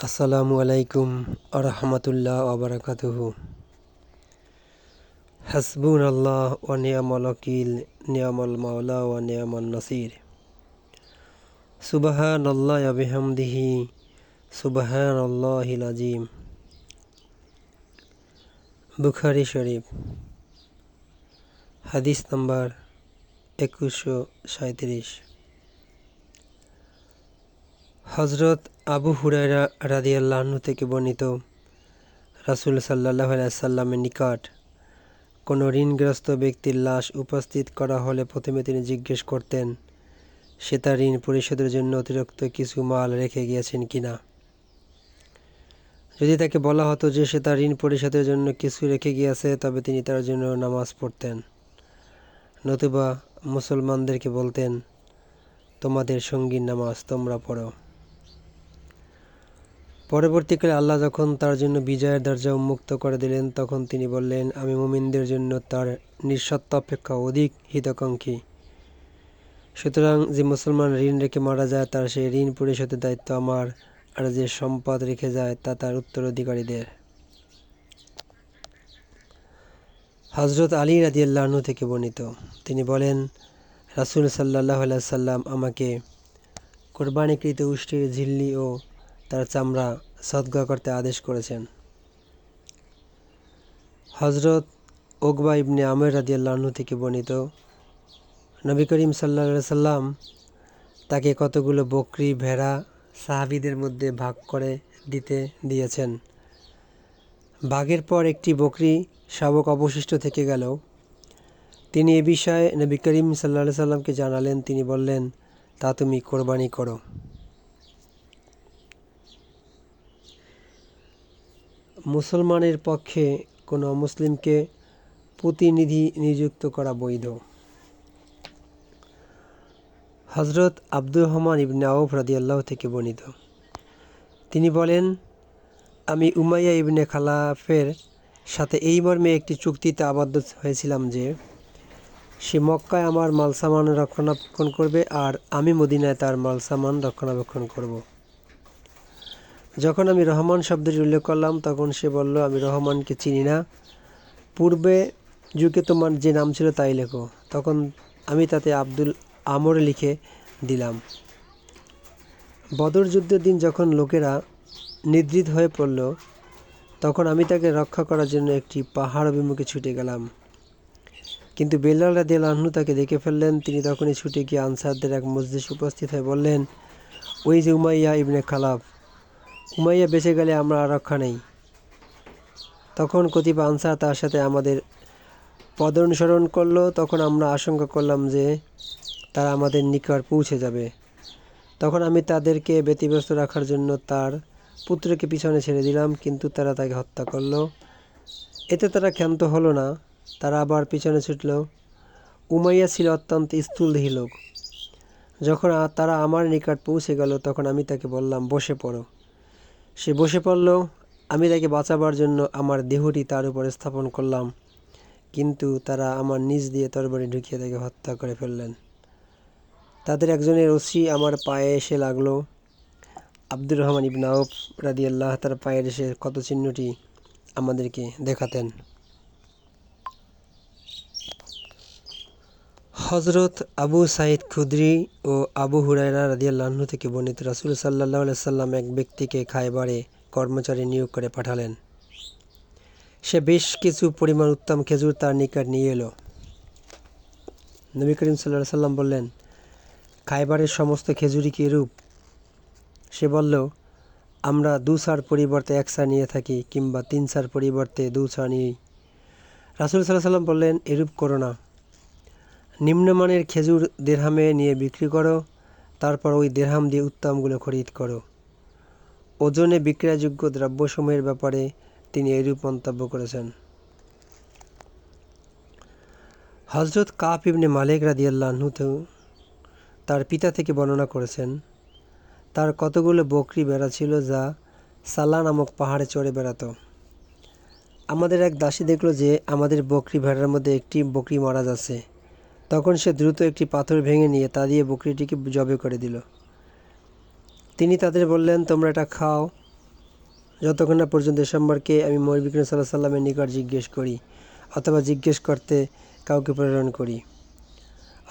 আসসালামু আলাইকুম আরহামতুল্লাহ আবরাকাতুহু হাসবুন আল্লাহ ও নিয়ামল ওকিল নিয়ামল মাওলা ও নিয়ামল নসির। সুবাহান আল্লাহ আবিহামদিহি সুবাহান আল্লাহিল আজিম বুখারি শরীফ, হাদিস নম্বর একুশশো সাঁত্রিশ হজরত আবু হুরাইরা রাদিয়াল্লাহ্ন থেকে বর্ণিত রাসুল সাল্লাহ সাল্লামের নিকট কোনো ঋণগ্রস্ত ব্যক্তির লাশ উপস্থিত করা হলে প্রথমে তিনি জিজ্ঞেস করতেন, সে তার ঋণ পরিশোধের জন্য অতিরিক্ত কিছু মাল রেখে গিয়েছেন কিনা যদি তাকে বলা হতো যে সে তার ঋণ পরিশোধের জন্য কিছু রেখে গিয়েছে, তবে তিনি তার জন্য নামাজ পড়তেন। নতুবা মুসলমানদেরকে বলতেন, তোমাদের সঙ্গীর নামাজ তোমরা পড়ো। পরবর্তীকালে আল্লাহ যখন তার জন্য বিজয়ের দরজা উন্মুক্ত করে দিলেন, তখন তিনি বললেন, আমি মুমিনদের জন্য তার নিঃসত্ব অপেক্ষা অধিক হিতাকাঙ্ক্ষী। সুতরাং যে মুসলমান ঋণ রেখে মারা যায়, তার সেই ঋণ পরিশোধের দায়িত্ব আমার, আর যে সম্পদ রেখে যায়, তা তার উত্তরাধিকারীদের। হজরত আলী রাজিয়াল্লাহনু থেকে বর্ণিত। তিনি বলেন, রাসুল সাল্লাহ সাল্লাম আমাকে কোরবানিকৃত উষ্টির ঝিল্লি ও তার চামড়া সদ্গা করতে আদেশ করেছেন। হজরত ওকবা ইবনে আমের রাজিয়াল্লাহনু থেকে বর্ণিত নবী করিম সাল্লা সাল্লাম তাকে কতগুলো বকরি, ভেড়া সাহাবিদের মধ্যে ভাগ করে দিতে দিয়েছেন। ভাগের পর একটি বকরি শাবক অবশিষ্ট থেকে গেল। তিনি এ বিষয়ে নবী করিম সাল্লা সাল্লামকে জানালেন, তিনি বললেন, তা তুমি কোরবানি করো। মুসলমানের পক্ষে কোনো মুসলিমকে প্রতিনিধি নিযুক্ত করা বৈধ হজরত আব্দুর রহমান ইবনে আউফ রাদিয়াল্লাহ থেকে বর্ণিত তিনি বলেন, আমি উমাইয়া ইবনে খালাফের সাথে এই মর্মে একটি চুক্তিতে আবদ্ধ হয়েছিলাম যে, সে মক্কায় আমার মালসামান রক্ষণাবেক্ষণ করবে আর আমি মদিনায় তার মালসামান রক্ষণাবেক্ষণ করব। যখন আমি রহমান শব্দটি উল্লেখ করলাম, তখন সে বলল, আমি রহমানকে চিনি না। পূর্বে যুগে তোমার যে নাম ছিল তাই লেখো। তখন আমি তাতে আব্দুল আমর লিখে দিলাম। বদর যুদ্ধের দিন যখন লোকেরা নিদ্রিত হয়ে পড়ল, তখন আমি তাকে রক্ষা করার জন্য একটি পাহাড় অভিমুখে ছুটে গেলাম। কিন্তু বেল্লাল রাদিয়াল আহ্নু তাকে দেখে ফেললেন। তিনি তখনই ছুটে গিয়ে আনসারদের এক মসজিদ উপস্থিত হয়ে বললেন, ওই যে উমাইয়া ইবনে খালাফ উমাইয়া বেঁচে গেলে আমরা রক্ষা নেই। তখন কতিপয় আনসার তার সাথে আমাদের পদ অনুসরণ করল। তখন আমরা আশঙ্কা করলাম যে তারা আমাদের নিকট পৌঁছে যাবে। তখন আমি তাদেরকে ব্যতিব্যস্ত রাখার জন্য তার পুত্রকে পিছনে ছেড়ে দিলাম, কিন্তু তারা তাকে হত্যা করল। এতে তারা ক্ষান্ত হলো না, তারা আবার পিছনে ছুটল। উমাইয়া ছিল অত্যন্ত স্থূলদেহী লোক। যখন তারা আমার নিকট পৌঁছে গেল, তখন আমি তাকে বললাম, বসে পড়ো। সে বসে পড়ল। আমি তাকে বাঁচাবার জন্য আমার দেহটি তার উপরে স্থাপন করলাম। কিন্তু তারা আমার নিজ দিয়ে তরবারি ঢুকিয়ে তাকে হত্যা করে ফেললেন। তাদের একজনের ওসি আমার পায়ে এসে লাগল। আব্দুর রহমান ইবনাউফ রাদি আল্লাহ তার পায়ের এসে কত চিহ্নটি আমাদেরকে দেখাতেন। হজরত আবু সাইদ খুদ্রি ও আবু হুরাইরা রাদিয়াল্লাহ্ন থেকে বর্ণিত রাসুল সাল্লাহ সাল্লাম এক ব্যক্তিকে খায়বারে কর্মচারী নিয়োগ করে পাঠালেন। সে বেশ কিছু পরিমাণ উত্তম খেজুর তার নিকট নিয়ে এলো। নবী করিম সাল্লাহ সাল্লাম বললেন খাইবারের সমস্ত খেজুরি কি রূপ সে বলল, আমরা দু সার পরিবর্তে এক সার নিয়ে থাকি কিংবা তিন সার পরিবর্তে দু সার নিই। রাসুল সাল্লাহ সাল্লাম বললেন, এরূপ করো না। নিম্নমানের খেজুর দেড়হামে নিয়ে বিক্রি করো, তারপর ওই দেড়হাম দিয়ে উত্তমগুলো খরিদ করো। ওজনে বিক্রয়যোগ্য দ্রব্যসমূহের ব্যাপারে তিনি এরূপ মন্তব্য করেছেন। হজরত কাপ ইবনে মালিক রাদিয়াল্লাহনুতে তার পিতা থেকে বর্ণনা করেছেন, তার কতগুলো বকরি বেড়া ছিল যা সাল্লা নামক পাহাড়ে চড়ে বেড়াতো। আমাদের এক দাসী দেখল যে আমাদের বকরি ভেড়ার মধ্যে একটি বকরি মারা যাচ্ছে তখন সে দ্রুত একটি পাথর ভেঙে নিয়ে তা দিয়ে বকরিটিকে জবে করে দিল। তিনি তাদের বললেন, তোমরা এটা খাও। যতক্ষণ না পর্যন্ত এ সম্পর্কে আমি মৌল বিক্রম সাল্লাহ সাল্লামের নিকট জিজ্ঞেস করি অথবা জিজ্ঞেস করতে কাউকে প্রেরণ করি,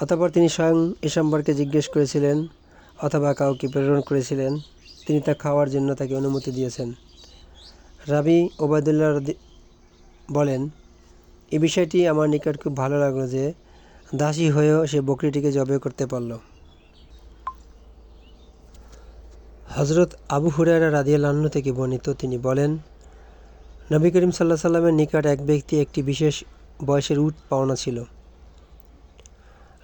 অতঃপর তিনি স্বয়ং এ সম্পর্কে জিজ্ঞেস করেছিলেন অথবা কাউকে প্রেরণ করেছিলেন, তিনি তা খাওয়ার জন্য তাকে অনুমতি দিয়েছেন। রাবি ওবায়দুল্লাহ বলেন, এ বিষয়টি আমার নিকট খুব ভালো লাগল যে দাসী হয়েও সে বকরিটিকে জবে করতে পারল। হজরত আবু হুরায়রা রাদিয়াল্লাহু থেকে বর্ণিত তিনি বলেন, নবী করিম সাল্লাহ সাল্লামের নিকট এক ব্যক্তি একটি বিশেষ বয়সের উট পাওনা ছিল।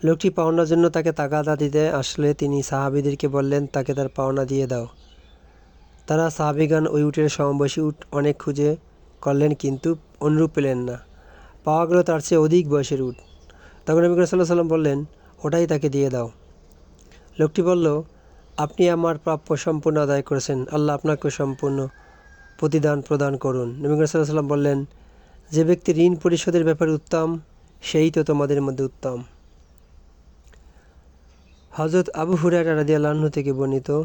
লোকটি পাওনার জন্য তাকে তাগাদা দিতে আসলে তিনি সাহাবিদেরকে বললেন, তাকে তার পাওনা দিয়ে দাও। তারা সাহাবিগান ওই উটের সমবয়সী উট অনেক খুঁজে করলেন, কিন্তু অনুরূপ পেলেন না। পাওয়া গেল তার চেয়ে অধিক বয়সের উট। তখন নবী সাল্লাহ সাল্লাম বললেন, ওটাই তাকে দিয়ে দাও। লোকটি বলল, আপনি আমার প্রাপ্য সম্পূর্ণ আদায় করেছেন। আল্লাহ আপনাকে সম্পূর্ণ প্রতিদান প্রদান করুন। নবী সাল্লাহ সাল্লাম বললেন, যে ব্যক্তি ঋণ পরিশোধের ব্যাপারে উত্তম, সেই তো তোমাদের মধ্যে উত্তম। হজরত আবু হুরায়রা রাদি আল্লাহ থেকে বর্ণিত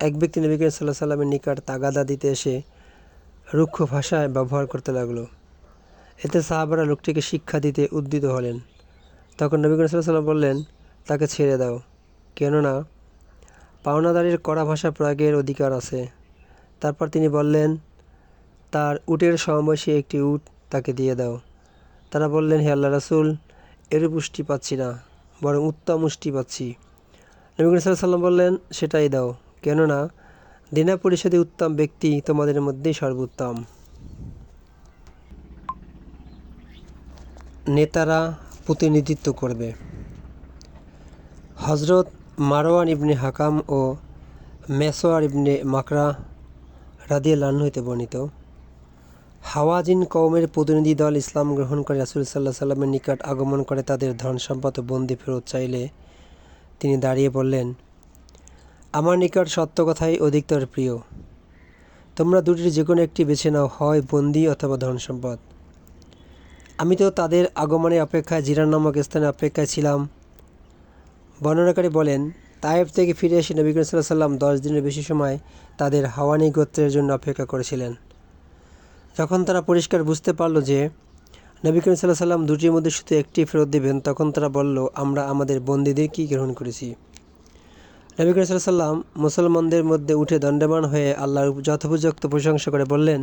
এক ব্যক্তি নবী করিম সাল্লাহ সাল্লামের নিকট তাগাদা দিতে এসে রুক্ষ ভাষায় ব্যবহার করতে লাগল। এতে সাহাবারা লোকটিকে শিক্ষা দিতে উদ্যত হলেন। তখন নবী করিম সাল্লাম বললেন, তাকে ছেড়ে দাও। কেননা পাওনাদারের কড়া ভাষা প্রয়োগের অধিকার আছে। তারপর তিনি বললেন, তার উটের সমবয়সী একটি উট তাকে দিয়ে দাও। তারা বললেন, হে আল্লাহ রাসুল, এর পুষ্টি পাচ্ছি না, বরং উত্তম মুষ্টি পাচ্ছি। নবী করিম সাল্লাম বললেন, সেটাই দাও, কেননা দিনা পরিষদে উত্তম ব্যক্তি তোমাদের মধ্যেই সর্বোত্তম। নেতারা প্রতিনিধিত্ব করবে। হজরত মারওয়ান ইবনে হাকাম ও মেসোয়ার ইবনে মাকরা রাদিয়াল্লাহু হইতে বর্ণিত। হাওয়াজিন কওমের প্রতিনিধি দল ইসলাম গ্রহণ করে রাসূল সাল্লাহ সাল্লামের নিকট আগমন করে তাদের ধন সম্পদ বন্দি ফেরত চাইলে তিনি দাঁড়িয়ে বললেন, আমার নিকট সত্য কথাই অধিকতর প্রিয়। তোমরা দুটির যে কোনো একটি বেছে নাও, হয় বন্দি অথবা ধন সম্পদ আমি তো তাদের আগমনের অপেক্ষায় জিরান নামক স্থানে অপেক্ষায় ছিলাম। বর্ণনাকারী বলেন তায়েব থেকে ফিরে এসে নবী করিম সাল্লাহ সাল্লাম দশ দিনের বেশি সময় তাদের হাওয়ানি গোত্রের জন্য অপেক্ষা করেছিলেন। যখন তারা পরিষ্কার বুঝতে পারল যে নবী করিম সাল্লাহ সাল্লাম দুটির মধ্যে শুধু একটি ফেরত দেবেন, তখন তারা বলল, আমরা আমাদের বন্দীদেরকেই গ্রহণ করেছি? নবী করিম সাল্লাহ সাল্লাম মুসলমানদের মধ্যে উঠে দণ্ডমান হয়ে আল্লাহর যথোপযুক্ত প্রশংসা করে বললেন,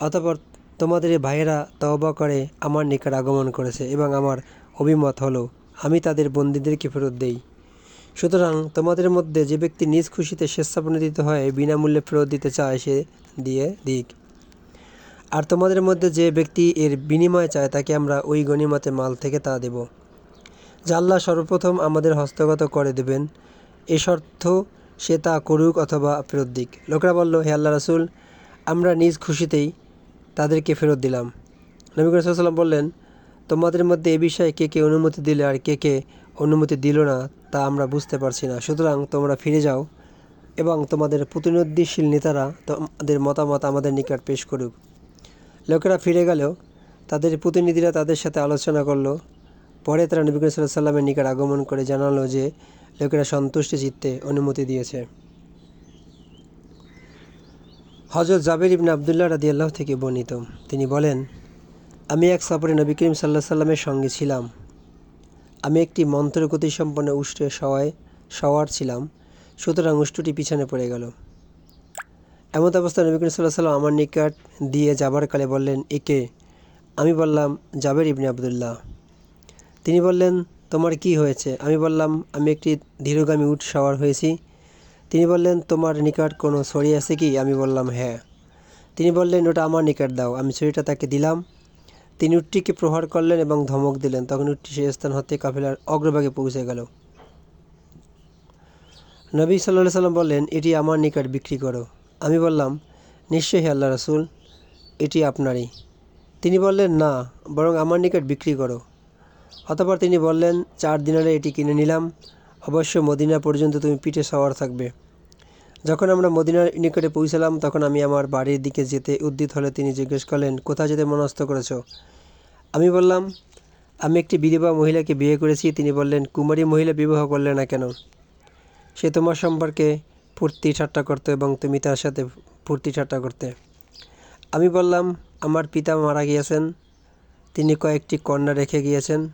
অতপর তোমাদের ভাইয়েরা তওবা করে আমার নিকট আগমন করেছে এবং আমার অভিমত হলো, আমি তাদের বন্দীদেরকে ফেরত দেই। সুতরাং তোমাদের মধ্যে যে ব্যক্তি নিজ খুশিতে স্বেচ্ছাপ্রণোদিত হয়ে, বিনামূল্যে ফেরত দিতে চায় সে দিয়ে দিক। আর তোমাদের মধ্যে যে ব্যক্তি এর বিনিময় চায়, তাকে আমরা ওই গণিমতে মাল থেকে তা দেব জাল্লা সর্বপ্রথম আমাদের হস্তগত করে দেবেন। এ শর্ত সে তা করুক অথবা ফেরত দিক। লোকরা বলল, হে আল্লাহ রাসুল, আমরা নিজ খুশিতেই তাদেরকে ফেরত দিলাম। নবী করিম বললেন, তোমাদের মধ্যে এ বিষয়ে কে কে অনুমতি দিলে আর কে কে অনুমতি দিল না, তা আমরা বুঝতে পারছি না। সুতরাং তোমরা ফিরে যাও এবং তোমাদের প্রতিনিধিশীল নেতারা তোমাদের মতামত আমাদের নিকট পেশ করুক। লোকেরা ফিরে গেলেও তাদের প্রতিনিধিরা তাদের সাথে আলোচনা করল। পরে তারা নবী করিম সাল্লামের নিকট আগমন করে জানালো যে, লোকেরা সন্তুষ্টি চিত্তে অনুমতি দিয়েছে। হজরত জাবের ইবনে আবদুল্লাহ রাদিয়াল্লাহ থেকে বর্ণিত। তিনি বলেন, আমি এক সফরে নবী করিম সাল্লাহ সাল্লামের সঙ্গে ছিলাম। আমি একটি মন্ত্রগতি সম্পন্ন উষ্টে সওয়ায় সওয়ার ছিলাম। সুতরাং উষ্টটি পিছনে পড়ে গেল। এমন অবস্থায় নবী করিম সাল্লাহ সাল্লাম আমার নিকট দিয়ে যাবার কালে বললেন, একে? আমি বললাম, জাবের ইবনে আবদুল্লাহ। তিনি বললেন, তোমার কি হয়েছে? আমি বললাম, আমি একটি ধীরগামী উঠ সওয়ার হয়েছি। তিনি বললেন, তোমার নিকট কোনো ছড়ি আছে কি? আমি বললাম হ্যাঁ। তিনি বললেন, ওটা আমার নিকট দাও। আমি ছড়িটা তাকে দিলাম। তিনি উটটিকে প্রহার করলেন এবং ধমক দিলেন। তখন উটটি সেই স্থান হতে কাফেলার অগ্রভাগে পৌঁছে গেল। নবী সাল্লাহ সাল্লাম বললেন, এটি আমার নিকট বিক্রি করো। আমি বললাম, নিশ্চয়ই আল্লাহ রাসুল, এটি আপনারই। তিনি বললেন, না, বরং আমার নিকট বিক্রি করো। অতপর তিনি বললেন, চার দিনারে এটি কিনে নিলাম। অবশ্য মদিনা পর্যন্ত তুমি পিঠে সওয়ার থাকবে। যখন আমরা মদিনার নিকটে পৌঁছালাম, তখন আমি আমার বাড়ির দিকে যেতে উদ্যত হলে তিনি জিজ্ঞেস করলেন, কোথায় যেতে মনস্থ করেছ? আমি বললাম, আমি একটি বিধবা মহিলাকে বিয়ে করেছি। তিনি বললেন, কুমারী মহিলা বিবাহ করলে না কেন? সে তোমার সম্পর্কে ফুর্তি ঠাট্টা করতো এবং তুমি তার সাথে ফুর্তি ঠাট্টা করতে। আমি বললাম, আমার পিতা মারা গিয়েছেন। তিনি কয়েকটি কন্যা রেখে গিয়েছেন।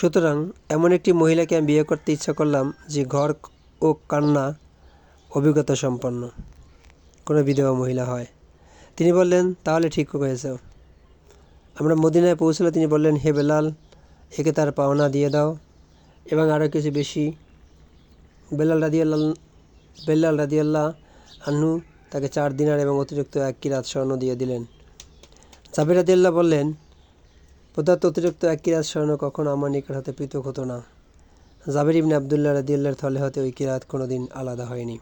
সুতরাং এমন একটি মহিলাকে আমি বিয়ে করতে ইচ্ছা করলাম যে ঘর ও কান্না অভিজ্ঞতা সম্পন্ন। কোনো বিধবা মহিলা হয়। তিনি বললেন, তাহলে ঠিক হয়েছে আমরা মদিনায় পৌঁছলে তিনি বললেন, হে বেলাল, একে তার পাওনা দিয়ে দাও। এবং আরও কিছু বেশি। বেলাল রাদিয়াল্লাহ বেলাল রাদিয়াল্লাহ আন্নু তাকে চার দিনার এবং অতিরিক্ত এক কিরাত স্বর্ণ দিয়ে দিলেন। জাবির রাদিয়াল্লাহ বললেন পদার্থ অতিরিক্ত এক কিরাত স্বর্ণ কখনো আমার নিকট হাতে পৃথক হতো না। জাবির ইবনে আবদুল্লাহ রাদিয়াল্লাহর থলে হতে ওই কিরাত কোনোদিন আলাদা হয়নি।